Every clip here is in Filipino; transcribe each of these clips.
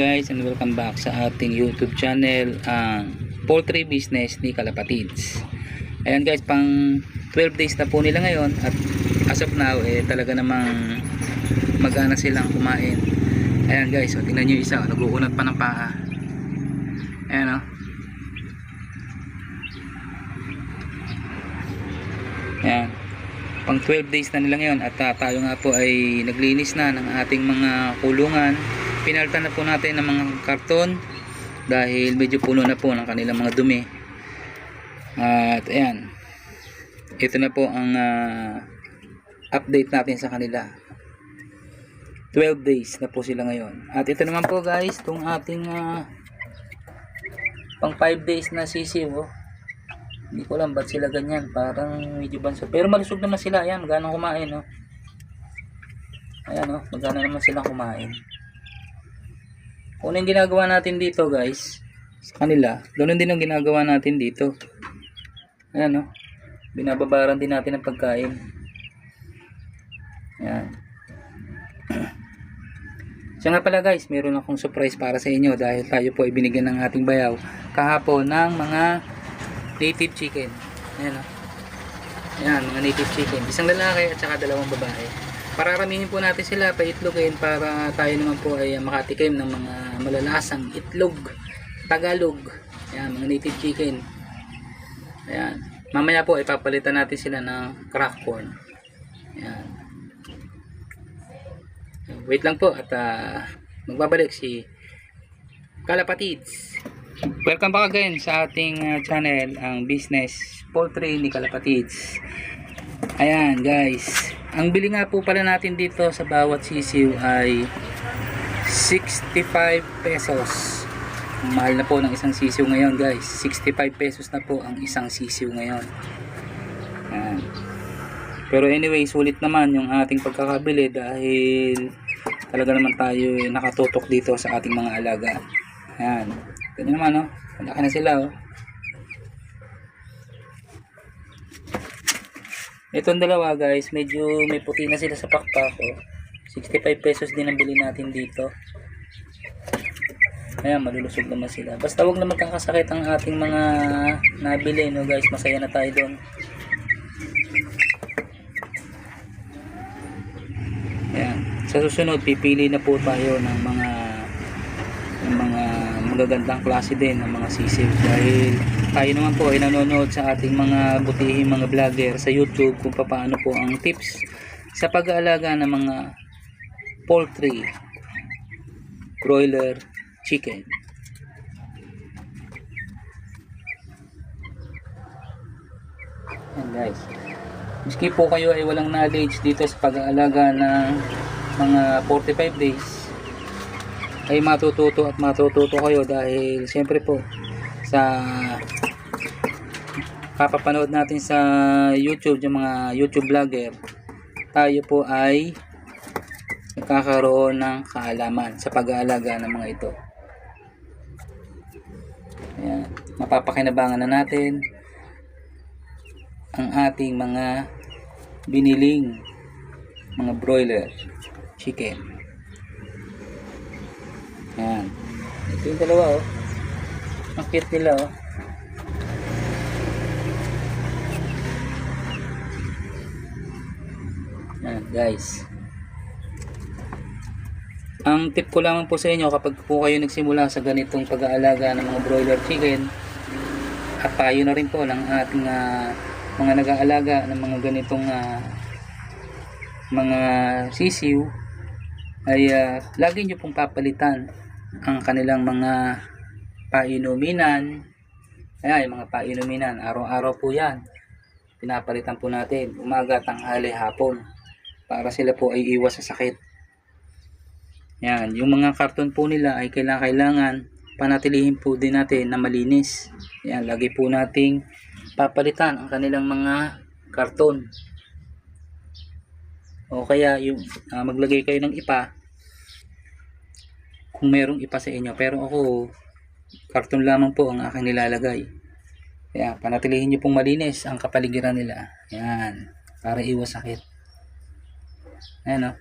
guys and welcome back sa ating YouTube channel ang poultry business ni Kalapatids. Ayan guys, pang 12 days na po nila ngayon at as of now eh talaga namang magana silang kumain. Ayan guys, so, tingnan nyo yung isa, nag-uunat pa ng paa. Ayan o. Ayan. Pang 12 days na nila ngayon at ah, tayo nga po ay naglinis na ng ating mga kulungan pinalitan na po natin ng mga karton dahil medyo puno na po ng kanilang mga dumi. At ayan ito na po ang ah, update natin sa kanila. 12 days na po sila ngayon. At ito naman po guys itong ating ah, pang 5 days na sisiw oh. hindi ko alam ba't sila ganyan. Parang medyo banso. Pero malusog naman sila. Ayan magana kumain oh. ayan oh magana naman silang kumain yung ginagawa natin dito guys, sa kanila, ganoon din ang ginagawa natin dito. Ayan no, binababaran din natin ang pagkain. Ayan. Siya nga pala guys, meron akong surprise para sa inyo dahil tayo po ay binigyan ng ating bayaw kahapon ng mga native chicken. Ayan no. Ayan, mga native chicken. Isang lalaki at saka dalawang babae pararamihin po natin sila paitlogin para tayo naman po ay makatikim ng mga malalasang itlog Tagalog. Ayan, mga native chicken. Ayan. mamaya po ipapalitan natin sila ng crack corn. Ayan. wait lang po at uh, magbabalik si Kalapatids. Welcome back again sa ating uh, channel ang business poultry ni Kalapatids. Ayan guys ang bili nga po pala natin dito sa bawat sisiw ay 65 pesos. Mahal na po ng isang sisiw ngayon guys. 65 pesos na po ang isang sisiw ngayon. Ayan. pero anyway sulit naman yung ating pagkakabili dahil talaga naman tayo nakatutok dito sa ating mga alaga. Ayan. Ganyan naman no? Malaki na sila oh Itong dalawa guys, medyo may puti na sila sa pakpak oh. 65 pesos din ang bili natin dito. Ayan, malulusog naman sila. Basta wag na magkakasakit ang ating mga nabili no guys. Masaya na tayo doon. Ayan. Sa susunod, pipili na po tayo ng mga ng mga magagandang klase din ng mga sisiw dahil tayo naman po ay nanonood sa ating mga butihing mga vlogger sa YouTube kung paano po ang tips sa pag-aalaga ng mga poultry broiler chicken. Yan guys. Miski po kayo ay walang knowledge dito sa pag-aalaga ng mga 45 days ay matututo at matututo kayo dahil siyempre po sa kapapanood natin sa YouTube yung mga YouTube vlogger tayo po ay nagkakaroon ng kaalaman sa pag-aalaga ng mga ito Ayan. mapapakinabangan na natin ang ating mga biniling mga broiler chicken Ayan. Ito yung dalawa oh. Ang cute nila oh. Ayan guys. Ang tip ko lamang po sa inyo kapag po kayo nagsimula sa ganitong pag-aalaga ng mga broiler chicken at tayo na rin po ng ating ah, mga nag-aalaga ng mga ganitong ah, mga sisiw ay ah, lagi nyo pong papalitan ang kanilang mga painuminan. Ayan yung mga painuminan araw-araw po yan. Pinapalitan po natin umaga, tanghali, hapon para sila po ay iwas sa sakit. Yan, yung mga karton po nila ay kailangan, kailangan panatilihin po din natin na malinis. Yan, lagi po nating papalitan ang kanilang mga karton. O kaya yung ah, maglagay kayo ng ipa kung merong ipa sa inyo. Pero ako karton lamang po ang aking nilalagay. Kaya panatilihin nyo pong malinis ang kapaligiran nila. Yan para iwas sakit ayan o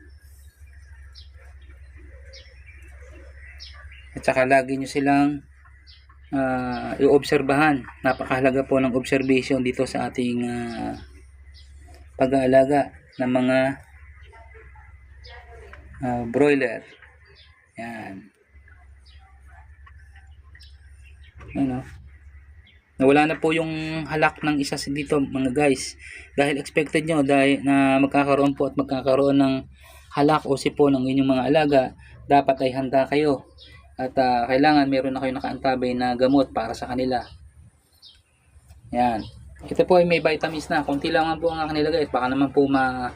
At saka lagi nyo silang ah, i-obserbahan. Napakahalaga po ng observation dito sa ating ah, pag-aalaga ng mga ah, broiler. Yan. Ano? Nawala na po yung halak ng isa dito mga guys. Dahil expected nyo dahil na magkakaroon po at magkakaroon ng halak o sipon ng inyong mga alaga, dapat ay handa kayo. At ah, kailangan meron na kayo nakaantabay na gamot para sa kanila. Yan. Ito po ay may vitamins na. Kunti lang po ang kanila guys. Baka naman po ma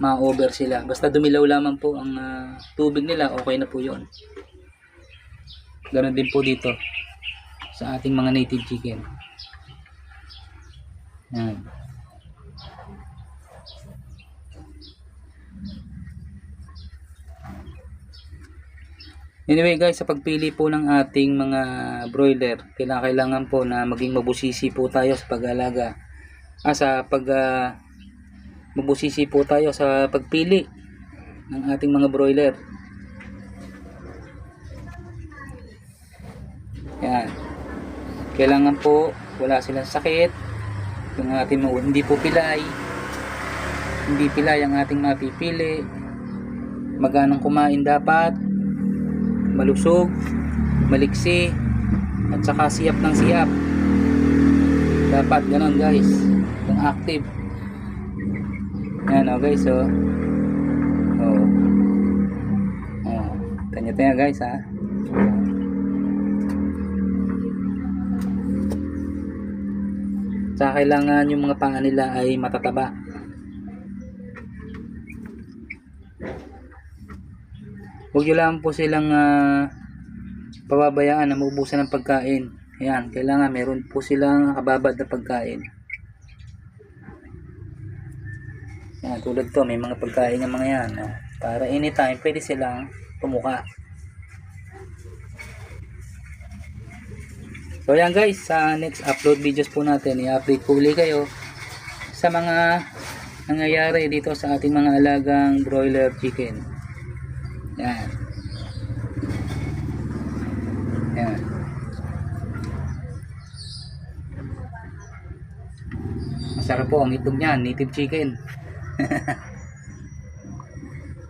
ma-over sila. Basta dumilaw lamang po ang ah, tubig nila, okay na po yun. Ganon din po dito sa ating mga native chicken. Yan. Anyway guys, sa pagpili po ng ating mga broiler, kailangan, kailangan po na maging mabusisi po tayo sa pag-alaga. Ah, sa pag ah, mabusisi po tayo sa pagpili ng ating mga broiler. Kailangan po wala silang sakit. Yung ating hindi po pilay. Hindi pilay ang ating mapipili. Maganang kumain dapat. Malusog, maliksi, at saka siyap ng siyap. Dapat ganon guys. Yung active. Yan o guys oh. Oh. Oh. Tanya-tanya guys ha. Sa kailangan yung mga paa nila ay matataba. Huwag nyo lang po silang ah, pababayaan na maubusan ng pagkain. Ayan, kailangan meron po silang kababad na pagkain. Yan, tulad to, may mga pagkain ng mga yan. No? Para anytime, pwede silang tumuka. So yan guys, sa next upload videos po natin, i-update po ulit kayo sa mga nangyayari dito sa ating mga alagang broiler chicken. Yan. Yan. Masarap po ang itlog niyan, native chicken.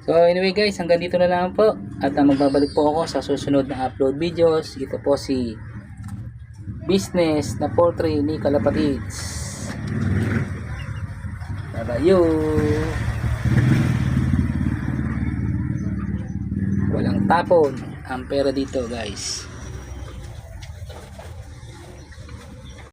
so anyway guys, hanggang dito na lang po. At ah, magbabalik po ako sa susunod na upload videos. Ito po si business na poultry ni Kalapatids. Bye-bye. Walang tapon ang pera dito guys.